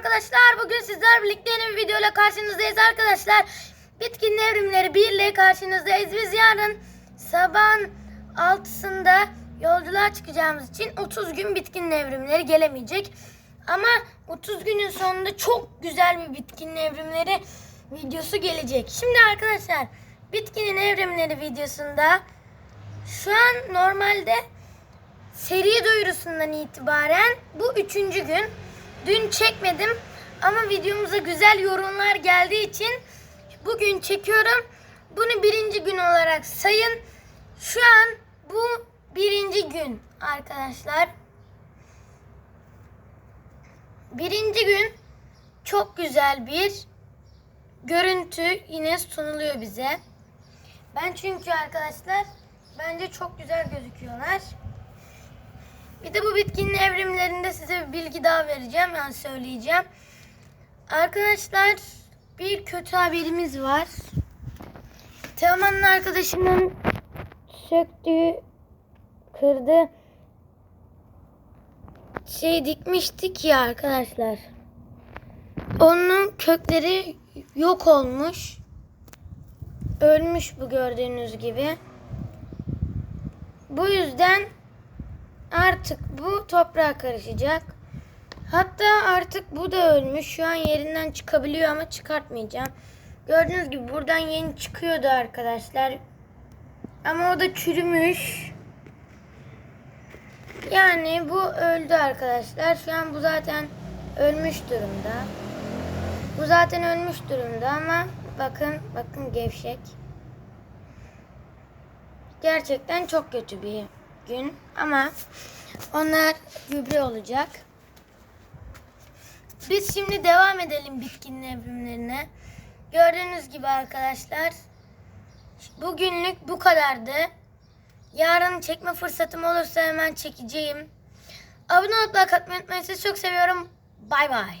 arkadaşlar. Bugün sizler birlikte yeni bir videoyla karşınızdayız arkadaşlar. Bitkin Evrimleri 1 ile karşınızdayız. Biz yarın sabahın 6'sında yolculuğa çıkacağımız için 30 gün Bitkin Evrimleri gelemeyecek. Ama 30 günün sonunda çok güzel bir Bitkin Evrimleri videosu gelecek. Şimdi arkadaşlar Bitkinin Evrimleri videosunda şu an normalde seri duyurusundan itibaren bu üçüncü gün. Dün çekmedim ama videomuza güzel yorumlar geldiği için bugün çekiyorum. Bunu birinci gün olarak sayın. Şu an bu birinci gün arkadaşlar. Birinci gün çok güzel bir görüntü yine sunuluyor bize. Ben çünkü arkadaşlar bence çok güzel gözüküyorlar. Bir de bu bitkinin evrimlerinde size bir bilgi daha vereceğim yani söyleyeceğim. Arkadaşlar bir kötü haberimiz var. Teoman'ın arkadaşının söktüğü, kırdı şey dikmiştik ya arkadaşlar. Onun kökleri yok olmuş. Ölmüş bu gördüğünüz gibi. Bu yüzden artık bu toprağa karışacak. Hatta artık bu da ölmüş. Şu an yerinden çıkabiliyor ama çıkartmayacağım. Gördüğünüz gibi buradan yeni çıkıyordu arkadaşlar. Ama o da çürümüş. Yani bu öldü arkadaşlar. Şu an bu zaten ölmüş durumda. Bu zaten ölmüş durumda ama bakın bakın gevşek. Gerçekten çok kötü bir gün ama onlar gübre olacak. Biz şimdi devam edelim bitkinin evrimlerine. Gördüğünüz gibi arkadaşlar bugünlük bu kadardı. Yarın çekme fırsatım olursa hemen çekeceğim. Abone olup like atmayı unutmayın. Sizi çok seviyorum. Bay bay.